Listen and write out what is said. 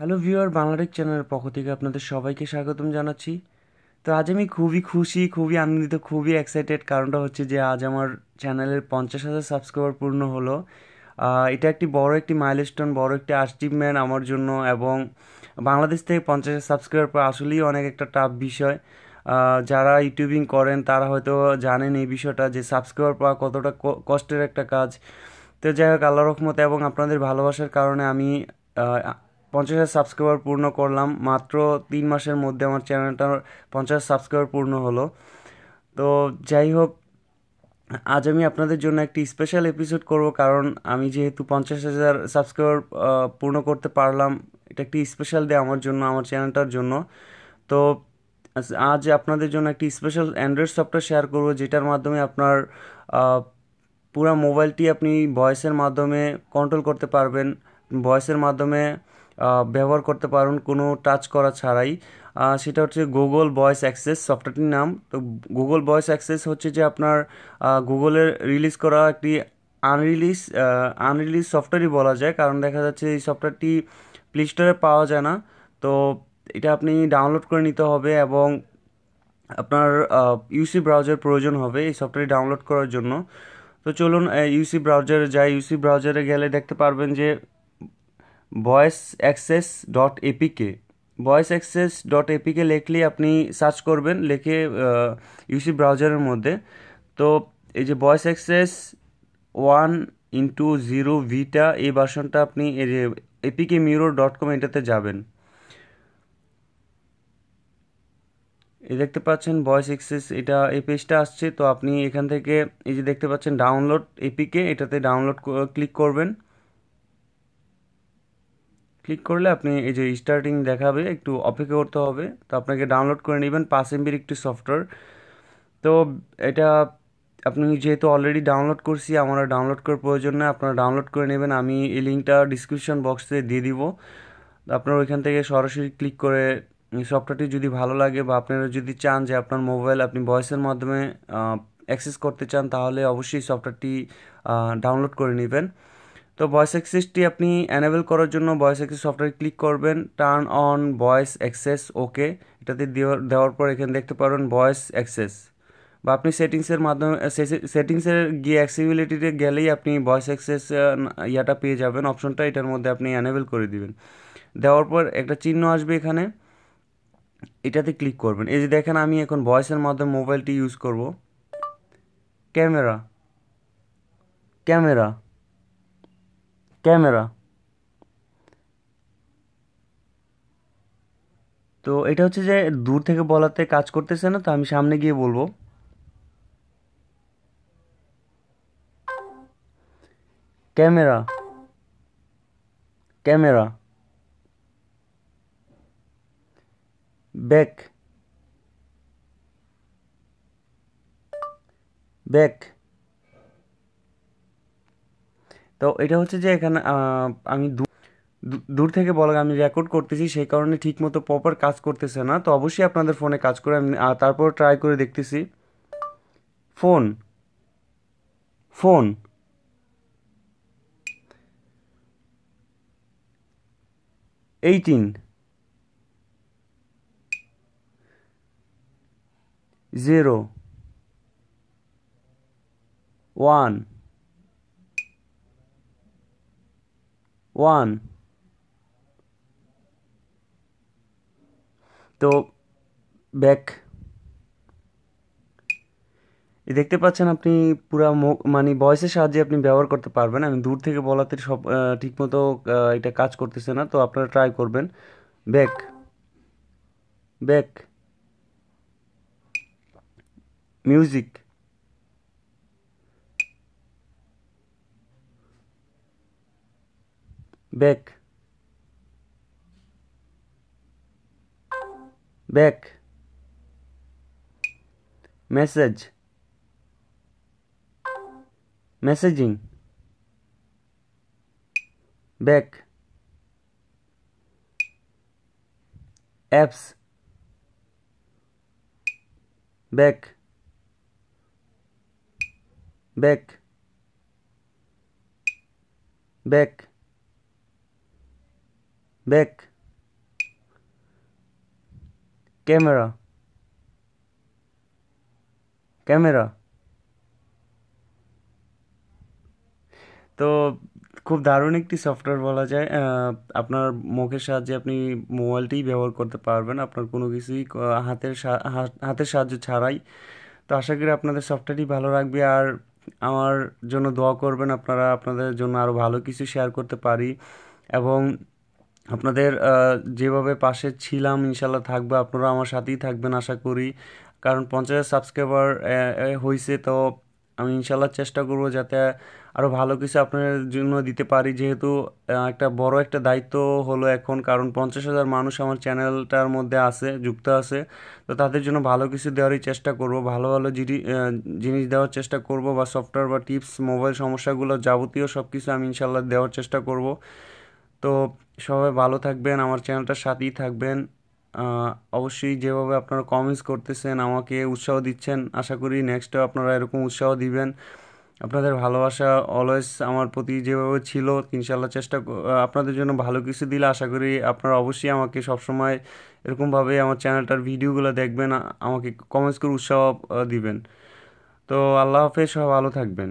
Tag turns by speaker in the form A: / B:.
A: Hello viewer Bangla Tech চ্যানেলের পক্ষ থেকে আপনাদের সবাইকে স্বাগতম জানাচ্ছি। তো আজ আমি খুবই খুশি, খুবই আনন্দিত, খুবই এক্সাইটেড কারণটা হচ্ছে যে আজ আমার চ্যানেলের পঞ্চাশ হাজার সাবস্ক্রাইবার পূর্ণ হলো। এটা একটি বড় একটি মাইলস্টোন বড় একটি অ্যাচিভমেন্ট আমার জন্য এবং বাংলাদেশ থেকে পঞ্চাশ হাজার সাবস্ক্রাইবার পাওয়া আসলেই অনেক একটা টাফ বিষয়। যারা ইউটিউবিং করেন, তারা হয়তো জানেন এই বিষয়টা যে সাবস্ক্রাইবার পাওয়া কতটা কষ্টের একটা কাজ। তো যাই হোক আল্লাহ রহমতে এবং আপনাদের ভালোবাসার কারণে আমি পঞ্চাশ হাজার সাবস্ক্রাইবার পূর্ণ করলাম। মাত্র তিন মাসের মধ্যে আমার চ্যানেলটা পঞ্চাশ সাবস্ক্রাইবার পূর্ণ হলো। তো যাই হোক, আজ আমি আপনাদের জন্য একটি স্পেশাল এপিসোড করব কারণ আমি যেহেতু পঞ্চাশ হাজার সাবস্ক্রাইবার পূর্ণ করতে পারলাম, এটা একটি স্পেশাল ডে আমার জন্য, আমার চ্যানেলটার জন্য। তো আজ আপনাদের জন্য একটি স্পেশাল অ্যান্ড্রয়েড সফটওয়্যার শেয়ার করব, যেটার মাধ্যমে আপনার পুরো মোবাইলটি আপনি ভয়েসের মাধ্যমে কন্ট্রোল করতে পারবেন। ভয়েসের মাধ্যমে ব্যবহার করতে পারুন, কোনো টাচ করা ছাড়াই। সেটা হচ্ছে গুগল ভয়েস অ্যাক্সেস সফটওয়্যারটির নাম। তো গুগল ভয়েস অ্যাক্সেস হচ্ছে যে আপনার গুগলের রিলিজ করা একটি আনরিলিজ আনরিলিজ সফটওয়্যারই বলা যায়। কারণ দেখা যাচ্ছে এই সফটওয়্যারটি প্লে স্টোরে পাওয়া যায় না। তো এটা আপনি ডাউনলোড করে নিতে হবে এবং আপনার ইউসি ব্রাউজার প্রয়োজন হবে এই সফটওয়্যারটি ডাউনলোড করার জন্য। তো চলুন ইউসি ব্রাউজারে যাই। ইউসি ব্রাউজারে গেলে দেখতে পারবেন যে voice access dot APK voice access dot APK লিখলেই আপনি সার্চ করবেন, লিখে ইউসি ব্রাউজারের মধ্যে। তো এই যে voice access one into zero beta এই ভার্সনটা আপনি এই যে এপিকে মিউরো ডট কম এটাতে যাবেন। এই দেখতে পাচ্ছেন ভয়েস এক্সেস এটা এই পেজটা আসছে, তো আপনি এখান থেকে এই যে দেখতে পাচ্ছেন ডাউনলোড এপিকে এটাতে ডাউনলোড ক্লিক করবেন। ক্লিক করলে আপনি এই যে স্টার্টিং দেখাবে, একটু অপেক্ষা করতে হবে। তো আপনাকে ডাউনলোড করে নেবেন পাঁচ এমবির একটি সফটওয়্যার তো এটা আপনি যেহেতু অলরেডি ডাউনলোড করছি, আমার ডাউনলোড করার প্রয়োজন নেই। আপনারা ডাউনলোড করে নেবেন, আমি এই লিঙ্কটা ডিসক্রিপশন বক্সে দিয়ে দিব। আপনারা ওইখান থেকে সরাসরি ক্লিক করে সফটওয়্যারটি যদি ভালো লাগে বা আপনারা যদি চান যে আপনার মোবাইল আপনি ভয়েসের মাধ্যমে অ্যাক্সেস করতে চান, তাহলে অবশ্যই সফটওয়্যারটি ডাউনলোড করে নেবেন। তো ভয়েস অ্যাক্সেসটি আপনি অ্যানেবল করার জন্য ভয়েস অ্যাক্সেস সফটওয়্যার ক্লিক করবেন। Turn on voice access okay এটাতে দেওয়ার পর এখানে দেখতে পারেন ভয়েস অ্যাক্সেস বা আপনি সেটিংসের মাধ্যমে সেটিংসের গিয়ে অ্যাক্সিবিলিটিতে গেলেই আপনি ভয়েস অ্যাক্সেস ইয়াটা পেয়ে যাবেন। অপশনটা এটার মধ্যে আপনি অ্যানেবল করে দিবেন। দেওয়ার পর একটা চিহ্ন আসবে এখানে। এটাতে ক্লিক করবেন। এই যে দেখেন, আমি এখন ভয়েসের মাধ্যমে মোবাইলটি ইউজ করব। ক্যামেরা। ক্যামেরা। ক্যামেরা। তো এটা হচ্ছে যে দূর থেকে বলাতে কাজ করতেছে না, তো আমি সামনে গিয়ে বলব। ক্যামেরা। ক্যামেরা। ব্যাক। ব্যাক। তো এটা হচ্ছে যে এখানে আমি দূর থেকে বলা আমি রেকর্ড করতেছি, সেই কারণে ঠিক মতো প্রপার কাজ করতেছে না। তো অবশ্যই আপনাদের ফোনে কাজ করে আমি তারপর ট্রাই করে দেখতেছি। Phone phone eighteen zero one one. তো, ব্যাক। দেখতে পাচ্ছেন আপনি পুরা মানে ভয়েসের সাহায্যে আপনি ব্যবহার করতে পারবেন। আমি দূর থেকে বলাতে সব ঠিকমতো এটা কাজ করতেছে না, তো আপনারা ট্রাই করবেন। Back. Back. Music back back message. Messaging. Back apps. Back back back back. Camera camera তো খুব দারুণ একটি সফটওয়্যার বলা যায়। আপনার মুখের সাহায্যে আপনি মোবাইলটিই ব্যবহার করতে পারবেন। আপনার কোনো কিছুই হাতের হাতের সাহায্য ছাড়াই। তো আশা করি আপনাদের সফটওয়্যারটি ভালো রাখবে আর আমার জন্য দোয়া করবেন আপনারা। আপনাদের জন্য আরও ভালো কিছু শেয়ার করতে পারি। এবং আপনাদের যেভাবে পাশে ছিলাম ইনশাল্লাহ থাকবে আপনারা আমার সাথেই থাকবেন, আশা করি। কারণ পঞ্চাশ সাবস্ক্রাইবার হয়েছে তো আমি ইনশাল্লাহ চেষ্টা করব যাতে আরও ভালো কিছু আপনাদের জন্য দিতে পারি। যেহেতু একটা বড় একটা দায়িত্ব হলো এখন, কারণ পঞ্চাশ হাজার মানুষ আমার চ্যানেলটার মধ্যে আছে, যুক্ত আছে, তো তাদের জন্য ভালো কিছু দেওয়ারই চেষ্টা করব, ভালো ভালো জিনিস দেওয়ার চেষ্টা করব, বা সফটওয়্যার বা টিপস মোবাইল সমস্যাগুলো যাবতীয় সব কিছু আমি ইনশাল্লাহ দেওয়ার চেষ্টা করব। তো সবাই ভালো থাকবেন, আমার চ্যানেলটার সাথেই থাকবেন। অবশ্যই যেভাবে আপনারা কমেন্টস করতেছেন, আমাকে উৎসাহ দিচ্ছেন, আশা করি নেক্সটেও আপনারা এরকম উৎসাহ দিবেন। আপনাদের ভালোবাসা অলওয়েজ আমার প্রতি যেভাবে ছিল ইনশাল্লাহ চেষ্টা আপনাদের জন্য ভালো কিছু দিলে আশা করি আপনারা অবশ্যই আমাকে সবসময় এরকমভাবে আমার চ্যানেলটার ভিডিওগুলো দেখবেন আমাকে কমেন্টস করে উৎসাহ দিবেন। তো আল্লাহ হাফেজ সব ভালো থাকবেন।